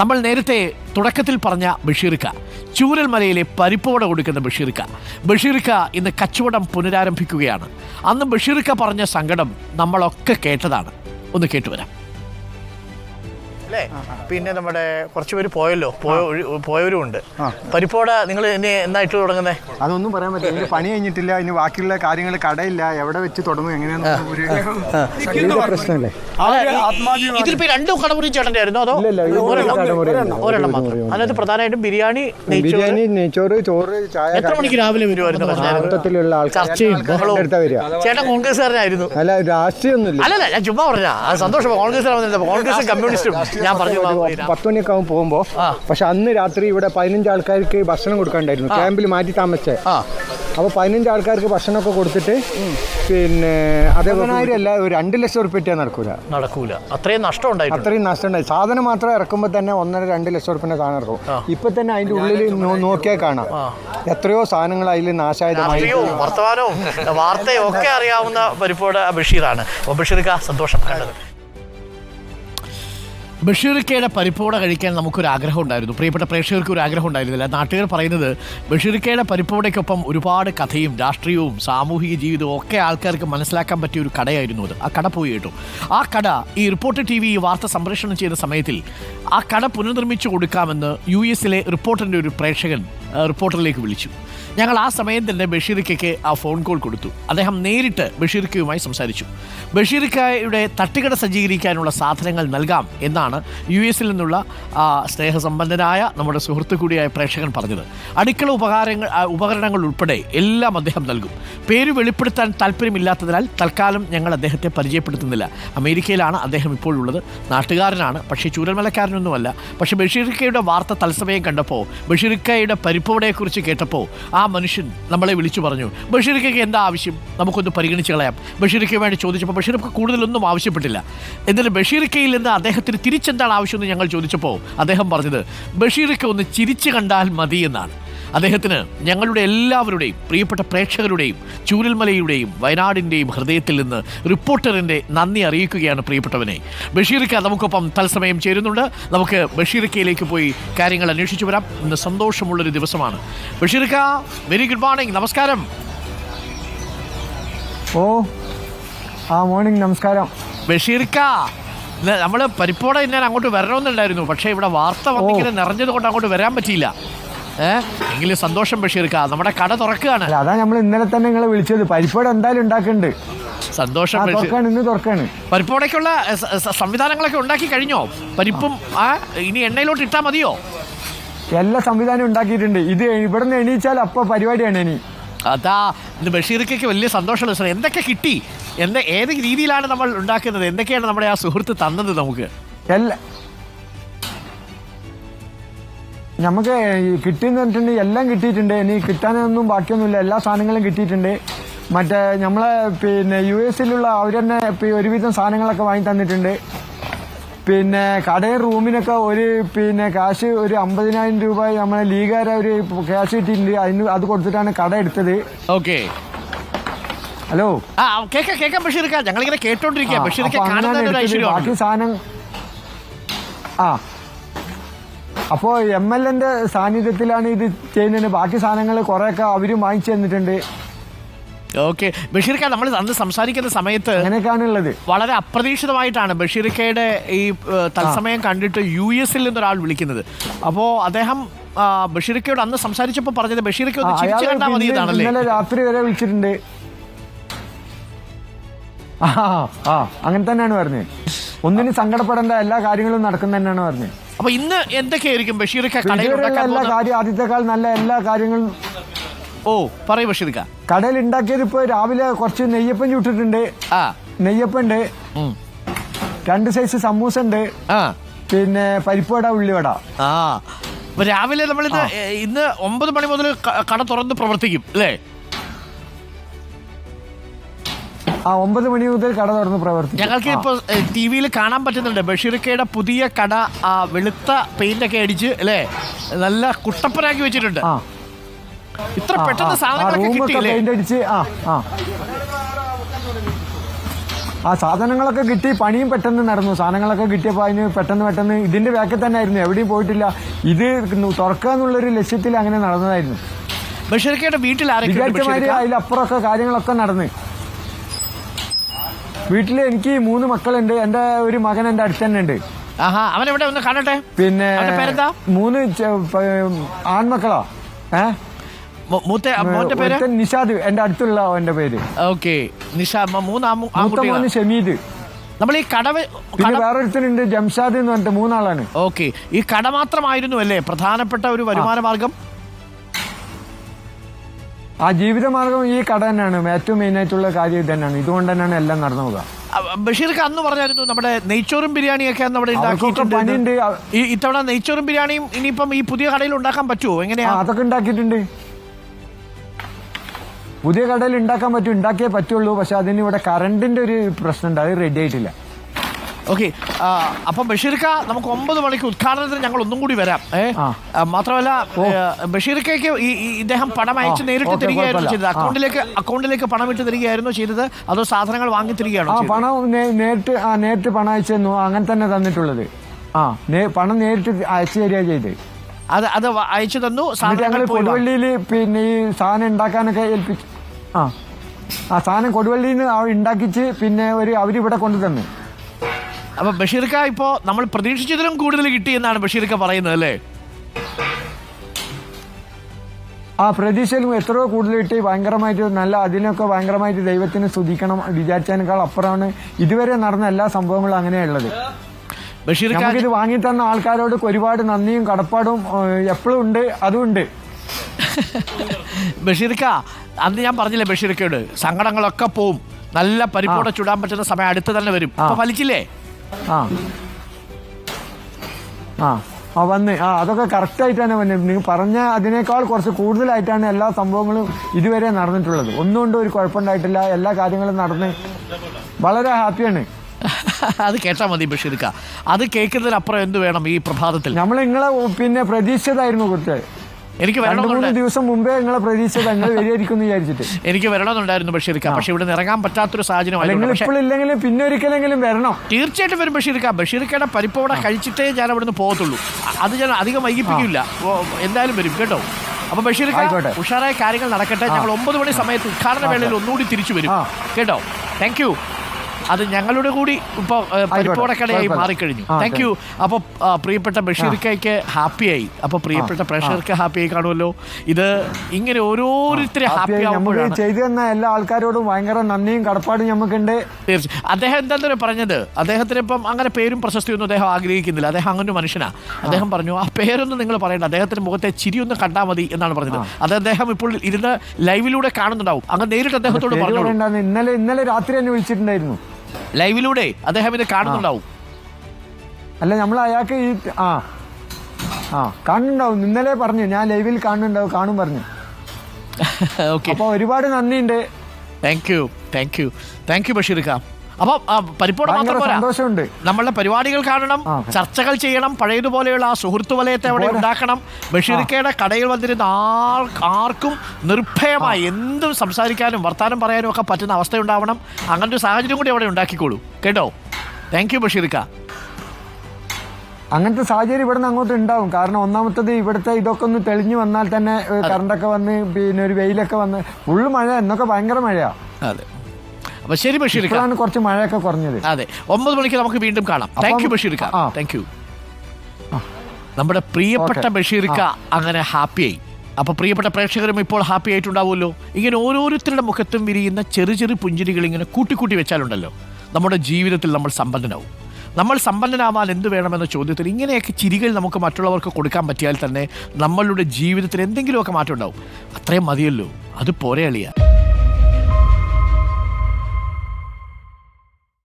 നമ്മൾ നേരത്തെ തുടക്കത്തിൽ പറഞ്ഞ ബഷീർക്ക ചൂരൽമലയിലെ പരിപ്പുവട കൊടുക്കുന്ന ബഷീർക്ക. ബഷീർക്ക ഇന്ന് കച്ചവടം പുനരാരംഭിക്കുകയാണ്. അന്ന് ബഷീർക്ക പറഞ്ഞ സങ്കടം നമ്മളൊക്കെ കേട്ടതാണ്. ഒന്ന് കേട്ടുവരാം. അല്ലേ? പിന്നെ നമ്മുടെ കുറച്ച് പേര് പോയല്ലോ പോയവരുമുണ്ട്. പോയവരും ഉണ്ട് പരിപ്പോട നിങ്ങൾ ഇനി എന്നായിട്ട് തുടങ്ങുന്നത് അതൊന്നും പറയാൻ പറ്റില്ല. എനിക്ക് പണി കഴിഞ്ഞിട്ടില്ല. ഇനി ബാക്കിയുള്ള കാര്യങ്ങൾ കടയില്ല. എവിടെ വെച്ച് തുടങ്ങും? എങ്ങനെയാണ് ഒരു വലിയ പ്രശ്നമല്ലേ? ഇതിലിപ്പോ രണ്ടും കടമുറി ചേട്ടന്റെ ആയിരുന്നു അതോ ഒരെണ്ണം മാത്രം? അതിനകത്ത് പ്രധാനമായിട്ടും ബിരിയാണി നെയ്ച്ചോറ്. ബിരിയാണി നെയ്ച്ചോറ് ചോറ് ചായ എത്ര മണിക്ക് രാവിലെ വരുമായിരുന്നു ആൾക്കാർ ചേട്ടൻ കോൺഗ്രസ്സുകാരനായിരുന്നു. അല്ല രാഷ്ട്രീയമൊന്നുമില്ല. അല്ലല്ല ഞാൻ ചുമ്മാ പറഞ്ഞ സന്തോഷം. കോൺഗ്രസ് കോൺഗ്രസും കമ്മ്യൂണിസ്റ്റും. ഞാൻ പറഞ്ഞു പത്ത് മണിയൊക്കെ പോകുമ്പോ. പക്ഷെ അന്ന് രാത്രി ഇവിടെ പതിനഞ്ച് ആൾക്കാർക്ക് ഭക്ഷണം കൊടുക്കാണ്ടായിരുന്നു ക്യാമ്പിൽ മാറ്റി താമസിച്ചേ. അപ്പോൾ അപ്പൊ പതിനഞ്ച് ആൾക്കാർക്ക് ഭക്ഷണമൊക്കെ കൊടുത്തിട്ട് പിന്നെ അതേപോലെ അല്ല ഒരു രണ്ട് ലക്ഷം ഉറുപ്പിയ നടക്കൂല. നടക്കൂല. അത്രയും നഷ്ടം ഉണ്ടായിട്ടുണ്ട്. അത്രയും നഷ്ടം ഉണ്ടായി. സാധനം മാത്രം ഇറക്കുമ്പോൾ തന്നെ ഒന്നര രണ്ട് ലക്ഷം ഉറുപ്പിന്റെ സാധനം ഇറക്കും. ഇപ്പൊ തന്നെ അതിന്റെ ഉള്ളിൽ നോക്കിയാൽ കാണാം. എത്രയോ സാധനങ്ങൾ അതിൽ നാശായതമായി. വർത്തമാനവും വാർത്തയും ഒക്കെ അറിയാവുന്ന പരിപ്പോട് ബഷീറാണ്. അപ്പോൾ ബഷീർക്ക സന്തോഷം. കണ്ടത് ബഷീർക്കയുടെ പരിപ്പോട കഴിക്കാൻ നമുക്കൊരു ആഗ്രഹം ഉണ്ടായിരുന്നു. പ്രിയപ്പെട്ട പ്രേക്ഷകർക്ക് ഒരു ആഗ്രഹം ഉണ്ടായിരുന്നില്ല. നാട്ടുകാർ പറയുന്നത് ബഷീർക്കയുടെ പരിപ്പോടയ്ക്കൊപ്പം ഒരുപാട് കഥയും രാഷ്ട്രീയവും സാമൂഹിക ജീവിതവും ഒക്കെ ആൾക്കാർക്ക് മനസ്സിലാക്കാൻ പറ്റിയ ഒരു കടയായിരുന്നു അത്. ആ കട പോയി കേട്ടു. ആ കട ഈ റിപ്പോർട്ടർ ടി വി ഈ വാർത്ത സംപ്രേഷണം ചെയ്ത സമയത്തിൽ ആ കട പുനർനിർമ്മിച്ചു കൊടുക്കാമെന്ന് യു എസിലെ റിപ്പോർട്ടറിന്റെ ഒരു പ്രേക്ഷകൻ റിപ്പോർട്ടറിലേക്ക് വിളിച്ചു. ഞങ്ങൾ ആ സമയം തന്നെ ബഷീർക്കയ്ക്ക് ആ ഫോൺ കോൾ കൊടുത്തു. അദ്ദേഹം നേരിട്ട് ബഷീർക്കയുമായി സംസാരിച്ചു. ബഷീർക്കയുടെ തട്ടുകട സജ്ജീകരിക്കാനുള്ള സാധനങ്ങൾ നൽകാം എന്നാണ് യു എസിൽ നിന്നുള്ള സ്നേഹസംബന്ധനായ നമ്മുടെ സുഹൃത്തു കൂടിയായ പ്രേക്ഷകൻ പറഞ്ഞത്. അടുക്കള ഉപകാരങ്ങൾ ഉപകരണങ്ങൾ ഉൾപ്പെടെ എല്ലാം അദ്ദേഹം നൽകും. പേര് വെളിപ്പെടുത്താൻ താല്പര്യമില്ലാത്തതിനാൽ തൽക്കാലം ഞങ്ങൾ അദ്ദേഹത്തെ പരിചയപ്പെടുത്തുന്നില്ല. അമേരിക്കയിലാണ് അദ്ദേഹം ഇപ്പോഴുള്ളത് നാട്ടുകാരനാണ് പക്ഷേ ചൂരൽമലക്കാരനൊന്നുമല്ല. പക്ഷേ ബഷീർക്കയുടെ വാർത്ത തത്സമയം കണ്ടപ്പോൾ ബഷീർക്കയുടെ പരിപ്പവടയെക്കുറിച്ച് കേട്ടപ്പോൾ ആ മനുഷ്യൻ നമ്മളെ വിളിച്ചു പറഞ്ഞു ബഷീർക്കൊക്കെ എന്താ ആവശ്യം? നമുക്കൊന്ന് പരിഗണിച്ച് കളയാം. ബഷീർക്ക് വേണ്ടി ചോദിച്ചപ്പോൾ ബഷീർക്ക് കൂടുതലൊന്നും ആവശ്യപ്പെട്ടില്ല. എന്നിട്ട് ബഷീർക്കയിൽ നിന്ന് അദ്ദേഹത്തിന് തിരിച്ചെന്താണ് ആവശ്യമെന്ന് ഞങ്ങൾ ചോദിച്ചപ്പോൾ അദ്ദേഹം പറഞ്ഞത് ബഷീർക്ക് ഒന്ന് ചിരിച്ചു കണ്ടാൽ മതി എന്നാണ്. അദ്ദേഹത്തിന് ഞങ്ങളുടെ എല്ലാവരുടെയും പ്രിയപ്പെട്ട പ്രേക്ഷകരുടെയും ചൂരൽമലയുടെയും വയനാടിന്റെയും ഹൃദയത്തിൽ നിന്ന് റിപ്പോർട്ടറിന്റെ നന്ദി അറിയിക്കുകയാണ് പ്രിയപ്പെട്ടവനെ. ബഷീർക്ക നമുക്കൊപ്പം തത്സമയം ചേരുന്നുണ്ട്. നമുക്ക് ബഷീർക്കയിലേക്ക് പോയി കാര്യങ്ങൾ അന്വേഷിച്ചു വരാം. ഇന്ന് സന്തോഷമുള്ളൊരു ദിവസമാണ്. ബഷീർക്ക വെരി ഗുഡ് മോർണിംഗ് നമസ്കാരം. ഓ ആ മോർണിംഗ് നമസ്കാരം. ബഷീർക്ക നമ്മൾ പരിപ്പോടെ ഞാൻ അങ്ങോട്ട് വരണമെന്നുണ്ടായിരുന്നു. പക്ഷേ ഇവിടെ വാർത്ത വന്നിങ്ങനെ നിറഞ്ഞത് കൊണ്ട് അങ്ങോട്ട് വരാൻ പറ്റിയില്ല. എങ്കിലും സന്തോഷം ബഷീർക്ക. നമ്മുടെ കട തുറക്കുകയാണ്. അതാ നമ്മൾ ഇന്നലെ തന്നെ നിങ്ങളെ വിളിച്ചത്. പരിപ്പോട് എന്തായാലും ഉണ്ടാക്കുന്നുണ്ട്. സന്തോഷം ഇന്ന് തുറക്കാണ്. പരിപ്പോടേക്കുള്ള സംവിധാനങ്ങളൊക്കെ ഉണ്ടാക്കി കഴിഞ്ഞോ? പരിപ്പും ആ ഇനി എണ്ണയിലോട്ട് ഇട്ടാൽ മതിയോ? എല്ലാ സംവിധാനവും ഉണ്ടാക്കിയിട്ടുണ്ട്. ഇത് ഇവിടെ നിന്ന് എണീച്ചാൽ അപ്പൊ പരിപാടിയാണ് ഇനി. അതാ ഇന്ന് ബഷീർക്കൊക്കെ വലിയ സന്തോഷമുള്ള സാർ എന്തൊക്കെ കിട്ടി? എന്താ ഏത് രീതിയിലാണ് നമ്മൾ ഉണ്ടാക്കുന്നത്? എന്തൊക്കെയാണ് നമ്മുടെ ആ സുഹൃത്ത് തന്നത് നമുക്ക്? എല്ലാ നമുക്ക് കിട്ടിയെന്ന് പറഞ്ഞിട്ടുണ്ടെങ്കിൽ എല്ലാം കിട്ടിയിട്ടുണ്ട്. ഇനി കിട്ടാനൊന്നും ബാക്കിയൊന്നുമില്ല. എല്ലാ സാധനങ്ങളും കിട്ടിയിട്ടുണ്ട്. മറ്റേ നമ്മളെ പിന്നെ യു എസിലുള്ള അവർ തന്നെ ഒരുവിധം സാധനങ്ങളൊക്കെ വാങ്ങി തന്നിട്ടുണ്ട്. പിന്നെ കടയിൽ റൂമിനൊക്കെ ഒരു പിന്നെ കാശ് ഒരു അമ്പതിനായിരം രൂപ നമ്മളെ ലീഗുകാരെ ഒരു ക്യാഷ് കിട്ടിയിട്ടുണ്ട് അതിന് അത് കൊടുത്തിട്ടാണ് കട എടുത്തത്. ഓക്കെ. ഹലോ? ആ കേക്കാം കേക്കാം ബഷീർക്ക. ഞങ്ങളിങ്ങനെ കേട്ടോണ്ടിരിക്കുക ബഷീർക്ക് കാണുന്ന. ബാക്കി സാധനം ആ. അപ്പോ എം എൽ എന്റെ സാന്നിധ്യത്തിലാണ് ഇത് ചെയ്യുന്നത്. ബാക്കി സാധനങ്ങൾ കുറെയൊക്കെ അവരും വാങ്ങിച്ചു തന്നിട്ടുണ്ട്. ഓക്കെ. ബഷീർക്ക നമ്മൾ അന്ന് സംസാരിക്കുന്ന സമയത്ത് അങ്ങനെയൊക്കെയാണ് ഉള്ളത്. വളരെ അപ്രതീക്ഷിതമായിട്ടാണ് ബഷീർക്കയുടെ ഈ തത്സമയം കണ്ടിട്ട് യു എസിൽ നിന്നൊരാൾ വിളിക്കുന്നത്. അപ്പോ അദ്ദേഹം ബഷീർക്കയോട് അന്ന് സംസാരിച്ചപ്പോൾ പറഞ്ഞത് ബഷീർക്ക ഒന്ന് ചിരിച്ചു കണ്ടാൽ മതി ഇന്നലെ രാത്രി വരെ വിളിച്ചിട്ടുണ്ട്. ആ ആ അങ്ങനെ തന്നെയാണ് പറഞ്ഞത്. ഒന്നിനും സങ്കടപ്പെടേണ്ട എല്ലാ കാര്യങ്ങളും നടക്കുന്ന തന്നെയാണ് പറഞ്ഞത്. അപ്പൊ ഇന്ന് എന്തൊക്കെയായിരിക്കും ബഷീർക്ക എല്ലാ കാര്യം ആദ്യത്തെക്കാൾ നല്ല എല്ലാ കാര്യങ്ങളും ഓ പറയൂ ബഷീർക്ക കടയിൽ ഉണ്ടാക്കിയത് ഇപ്പൊ രാവിലെ കുറച്ച് നെയ്യപ്പം ചുട്ടിട്ടുണ്ട്. ആ. നെയ്യപ്പം ഉണ്ട് രണ്ട് സൈസ് സമൂസ ഉണ്ട് ആ. പിന്നെ പരിപ്പുവട ഉള്ളിവട. ആ. രാവിലെ ഏ, ഇന്ന് ഒമ്പത് മണി മുതൽ കട തുറന്ന് പ്രവർത്തിക്കും അല്ലേ? ആ ഒമ്പത് മണി മുതൽ കട തുറന്ന് പ്രവർത്തിക്കും. ഞങ്ങൾക്ക് ഇപ്പോൾ ടി വിയിൽ കാണാൻ പറ്റുന്നുണ്ട്. ബഷീർക്കയുടെ പുതിയ കട ആ വെളുത്ത പെയിന്റ് ഒക്കെ അടിച്ച് അല്ലേ? നല്ല കുട്ടപ്പനാക്കി വെച്ചിട്ടുണ്ട്. ആ. ഇത്ര പെട്ടെന്ന് സാധനങ്ങളൊക്കെ റൂമൊക്കെ കിട്ടിയില്ലേ? പെയിന്റ് അടിച്ച് ആ ആ. ആ സാധനങ്ങളൊക്കെ കിട്ടി പണിയും പെട്ടെന്ന് നടന്നു. സാധനങ്ങളൊക്കെ കിട്ടിയപ്പോൾ അതിന് പെട്ടെന്ന് പെട്ടെന്ന് ഇതിന്റെ ബാക്കിൽ തന്നെ ആയിരുന്നു എവിടെയും പോയിട്ടില്ല. ഇത് തുറക്കുക എന്നുള്ളൊരു ലക്ഷ്യത്തിൽ അങ്ങനെ നടന്നതായിരുന്നു. ബഷീർക്കയുടെ വീട്ടിൽ ആരൊക്കെയുണ്ട് വിചാരിച്ച മാതിരി ബഷീർക്ക? അതിലപ്പുറമൊക്കെ കാര്യങ്ങളൊക്കെ നടന്ന്. വീട്ടിൽ എനിക്ക് മൂന്ന് മക്കളുണ്ട്. എന്റെ ഒരു മകൻ എന്റെ അടുത്ത് തന്നെ ഉണ്ട് ആഹാ അവൻ എവിടെ? ഒന്ന് കാണട്ടെ. പിന്നെ അവന്റെ പേരെന്താ? മൂന്ന് ചെ- പ- ആൺമക്കളാ. ഏ? മൂ- മൂത്ത മോന്റെ പേര്? ഒരുത്തൻ നിഷാദ്. എന്റെ അടുത്തുള്ള അവന്റെ പേര്. ഓക്കെ. നിഷ മ- മൂന്ന് ആമു- മൂത്ത ആൺകുട്ടികളാ. മോന് ഷമീദ്. നമ്മൾ ഈ കടവ് പിന്നെ വേറൊരുത്തനുണ്ട് ജംഷാദ് എന്ന് പറഞ്ഞിട്ട് മൂന്നാളാണ്. ഓക്കെ. ഈ കട മാത്രമായിരുന്നു അല്ലേ പ്രധാനപ്പെട്ട ഒരു വരുമാന മാർഗം? ആ ജീവിതമാർഗം ഈ കട തന്നെയാണ്. ഏറ്റവും മെയിൻ ആയിട്ടുള്ള കാര്യം ഇത് തന്നെയാണ് ഇതുകൊണ്ട് തന്നെയാണ് എല്ലാം നടന്നു പോകുക ബഷീർക്ക് അന്ന് പറഞ്ഞായിരുന്നു നമ്മുടെ നെയ്ച്ചോറും ബിരിയാണിയൊക്കെ അന്ന് അവിടെ ഉണ്ടാക്കിയിട്ടുണ്ട് ഈ ഇത്തവണ നെയ്ച്ചോറും ബിരിയാണിയും ഇനിയിപ്പം ഈ പുതിയ കടയിൽ ഉണ്ടാക്കാൻ പറ്റുമോ എങ്ങനെയാ? അതൊക്കെ ഉണ്ടാക്കിയിട്ടുണ്ട്. പുതിയ കടയിൽ ഉണ്ടാക്കാൻ പറ്റും. ഉണ്ടാക്കിയേ പറ്റുള്ളൂ. പക്ഷെ അതിന് ഇവിടെ കറണ്ടിന്റെ ഒരു പ്രശ്നമുണ്ട്. അത് റെഡി ആയിട്ടില്ല. ഓക്കെ അപ്പം ബഷീർക്ക നമുക്ക് ഒമ്പത് മണിക്ക് ഉദ്ഘാടനത്തിന് ഞങ്ങൾ ഒന്നും കൂടി വരാം. ഏ? മാത്രമല്ല ബഷീർക്കയ്ക്ക് ഈ ഇദ്ദേഹം പണം അയച്ച് നേരിട്ട് തരികയായിരുന്നു ചെയ്തത്. അക്കൗണ്ടിലേക്ക് അക്കൗണ്ടിലേക്ക് പണം ഇട്ട് തരികയായിരുന്നു ചെയ്തത്. അതോ സാധനങ്ങൾ വാങ്ങി തരികയാണോ പണം നേരിട്ട് ആ നേരിട്ട് പണം അയച്ചു അങ്ങനെ തന്നെ തന്നിട്ടുള്ളത്. ആ പണം നേരിട്ട് അയച്ചു തരിക ചെയ്ത്. അത് അത് അയച്ചു തന്നു. സാധനങ്ങൾ. കൊടുവള്ളിയിൽ പിന്നെ ഈ സാധനം ഉണ്ടാക്കാനൊക്കെ ഏൽപ്പിച്ചു ആ. ആ സാധനം കൊടുവള്ളിയിൽ നിന്ന് ഉണ്ടാക്കിച്ച് പിന്നെ ഒരു അവരിവിടെ കൊണ്ടു തന്നു അപ്പൊ ബഷീർക്ക ഇപ്പോ നമ്മൾ പ്രതീക്ഷിച്ചതിലും കൂടുതൽ കിട്ടി എന്നാണ് ബഷീർക്ക പറയുന്നത് അല്ലേ? ആ പ്രതീക്ഷയിലും എത്രയോ കൂടുതൽ കിട്ടി. ഭയങ്കരമായിട്ട് നല്ല അതിനൊക്കെ ഭയങ്കരമായിട്ട് ദൈവത്തിന് സ്തുതിക്കണം വിചാരിച്ചതിനേക്കാൾ അപ്പുറമാണ് ഇതുവരെ നടന്ന എല്ലാ സംഭവങ്ങളും അങ്ങനെയുള്ളത്. നമുക്കിത് വാങ്ങി തന്ന ആൾക്കാരോട് ഒരുപാട് നന്ദിയും കടപ്പാടും എപ്പോഴും ഉണ്ട് അതും ഉണ്ട്. ബഷീർക്ക അന്ന് ഞാൻ പറഞ്ഞില്ലേ ബഷീർക്കയോട് സങ്കടങ്ങളൊക്കെ പോവും. നല്ല പരിപാടി ചുടാൻ പറ്റുന്ന സമയം അടുത്ത് തന്നെ വരും. അപ്പൊ ഫലിച്ചില്ലേ? ആ. ആ. ആ വന്ന്. ആ അതൊക്കെ കറക്റ്റ് ആയിട്ടാണ് വന്നത് നിങ്ങൾ പറഞ്ഞ അതിനേക്കാൾ കുറച്ച് കൂടുതലായിട്ടാണ് എല്ലാ സംഭവങ്ങളും ഇതുവരെ നടന്നിട്ടുള്ളത്. ഒന്നുകൊണ്ടും ഒരു കുഴപ്പമുണ്ടായിട്ടില്ല. എല്ലാ കാര്യങ്ങളും നടന്ന് വളരെ ഹാപ്പിയാണ്. അത് കേട്ടാൽ മതി ബഷീർക്ക. അത് കേൾക്കുന്നതിനപ്പുറം എന്ത് വേണം ഈ പ്രഭാതത്തിൽ? നമ്മൾ നിങ്ങളെ പിന്നെ പ്രതീക്ഷിച്ചതായിരുന്നു കുറിച്ച്. എനിക്ക് മൂന്ന് ദിവസം മുമ്പേ നിങ്ങളെ പ്രതീക്ഷിച്ചത് തങ്ങൾ വരികയായിരിക്കും വിചാരിച്ചിട്ട്. എനിക്ക് വരണമെന്നുണ്ടായിരുന്നു ബഷീർക്ക പക്ഷേ ഇവിടെ ഇറങ്ങാൻ പറ്റാത്തൊരു സാഹചര്യം ഇപ്പോഴില്ലെങ്കിലും പിന്നെ ഒരിക്കലെങ്കിലും വരണോ. തീർച്ചയായിട്ടും വരും. ബഷീർക്ക ബഷീർക്കയുടെ പരിപ്പോടെ കഴിച്ചിട്ടേ ഞാൻ അവിടുന്ന് പോകത്തുള്ളൂ. അത് ഞാൻ അധികം വൈകിപ്പിക്കില്ല. എന്തായാലും വരും കേട്ടോ. അപ്പൊ ബഷീർ. ഉഷാറായ കാര്യങ്ങൾ നടക്കട്ടെ. ഞങ്ങൾ ഒമ്പത് മണി സമയത്ത് ഉദ്ഘാടന വേളയിൽ ഒന്നുകൂടി തിരിച്ചു വരും. കേട്ടോ. താങ്ക് യു അത് ഞങ്ങളുടെ കൂടി ഇപ്പൊ പരിപ്പോടക്കടയായി. മാറിക്കഴിഞ്ഞു. താങ്ക് യു അപ്പൊ പ്രിയപ്പെട്ട ബഷീർക്കയ്ക്ക് ഹാപ്പിയായി. അപ്പോൾ പ്രിയപ്പെട്ട പ്രേക്ഷകർക്ക് ഹാപ്പിയായി കാണുമല്ലോ. ഇത് ഇങ്ങനെ ഓരോരുത്തരെ ഹാപ്പി ആവുമ്പോഴാണ് ചെയ്തു തന്ന എല്ലാ ആൾക്കാരോടും ഭയങ്കര നന്ദിയും കടപ്പാടും നമുക്കുണ്ട്. തീർച്ചയായും അദ്ദേഹം എന്താ പറഞ്ഞത്? അദ്ദേഹത്തിന് ഇപ്പം അങ്ങനെ പേരും പ്രശസ്തിയൊന്നും അദ്ദേഹം ആഗ്രഹിക്കുന്നില്ല. അദ്ദേഹം അങ്ങനെ ഒരു മനുഷ്യനാ അദ്ദേഹം പറഞ്ഞു ആ പേരൊന്നും നിങ്ങൾ പറയണ്ട. അദ്ദേഹത്തിന്റെ മുഖത്തെ ചിരി ഒന്ന് കണ്ടാൽ മതി എന്നാണ് പറഞ്ഞത്. അത് അദ്ദേഹം ഇപ്പോൾ ഇരുന്ന് ലൈവിലൂടെ കാണുന്നുണ്ടാവും. അങ്ങനെ നേരിട്ട് അദ്ദേഹത്തോട് പറഞ്ഞു ഇന്നലെ ഇന്നലെ രാത്രി തന്നെ വിളിച്ചിട്ടുണ്ടായിരുന്നു. ലൈവിലൂടെ അദ്ദേഹം ഇത് കാണുന്നുണ്ടാവും. അല്ല നമ്മൾ അയാൾക്ക് ഈ ആ. ആ കാണുന്നുണ്ടാവും. ഇന്നലെ പറഞ്ഞു ഞാൻ ലൈവിൽ കാണുന്നുണ്ടാവും കാണും പറഞ്ഞു. ഓക്കെ അപ്പൊ ഒരുപാട് നന്ദിയുണ്ട്. Thank you thank you thank you ബഷീർക്ക. അപ്പൊ പരിപ്പോട് മാത്രം പോരാ. സന്തോഷമുണ്ട്. നമ്മളുടെ പരിപാടികൾ കാണണം ചർച്ചകൾ ചെയ്യണം പഴയതുപോലെയുള്ള ആ സുഹൃത്തു വലയത്തെ അവിടെ ഉണ്ടാക്കണം. ബഷീർക്കയുടെ കടയിൽ വന്നിരുന്ന ആർ ആർക്കും നിർഭയമായി എന്തും സംസാരിക്കാനും വർത്താനം പറയാനും ഒക്കെ പറ്റുന്ന അവസ്ഥ ഉണ്ടാവണം അങ്ങനത്തെ ഒരു സാഹചര്യം കൂടി അവിടെ ഉണ്ടാക്കിക്കോളൂ. കേട്ടോ? താങ്ക് യു ബഷീർക്ക. അങ്ങനത്തെ സാഹചര്യം ഇവിടെ നിന്ന് അങ്ങോട്ട് ഉണ്ടാവും. കാരണം ഒന്നാമത്തത് ഇവിടുത്തെ ഇതൊക്കെ ഒന്ന് തെളിഞ്ഞു വന്നാൽ തന്നെ കറണ്ടൊക്കെ വന്ന് പിന്നെ ഒരു വെയിലൊക്കെ വന്ന് ഫുള്ള് മഴ എന്നൊക്കെ ഭയങ്കര മഴയാ. അതെ. അപ്പൊ ശരി ബഷീർ ഇപ്പോഴാണ് കുറച്ച് മഴയൊക്കെ കുറഞ്ഞത്. അതെ. ഒമ്പത് മണിക്ക് നമുക്ക് വീണ്ടും കാണാം. താങ്ക് യു ബഷീർ ഖാ താങ്ക് യു നമ്മുടെ പ്രിയപ്പെട്ട ബഷീർ ഖാ അങ്ങനെ ഹാപ്പിയായി. അപ്പൊ പ്രിയപ്പെട്ട പ്രേക്ഷകരും ഇപ്പോൾ ഹാപ്പി ആയിട്ടുണ്ടാവുമല്ലോ ഇങ്ങനെ ഓരോരുത്തരുടെ മുഖത്തും വിരിയുന്ന ചെറു ചെറു പുഞ്ചിരികൾ ഇങ്ങനെ കൂട്ടിക്കൂട്ടി വെച്ചാലുണ്ടല്ലോ. നമ്മുടെ ജീവിതത്തിൽ നമ്മൾ സമ്പന്നനാവും. നമ്മൾ സമ്പന്നനാവാൻ എന്ത് വേണമെന്ന ചോദ്യത്തിൽ ഇങ്ങനെയൊക്കെ ചിരികൾ നമുക്ക് മറ്റുള്ളവർക്ക് കൊടുക്കാൻ പറ്റിയാൽ തന്നെ നമ്മളുടെ ജീവിതത്തിൽ എന്തെങ്കിലുമൊക്കെ മാറ്റം ഉണ്ടാവും. അത്രയും മതിയല്ലോ. അത് പോരെ അളിയ.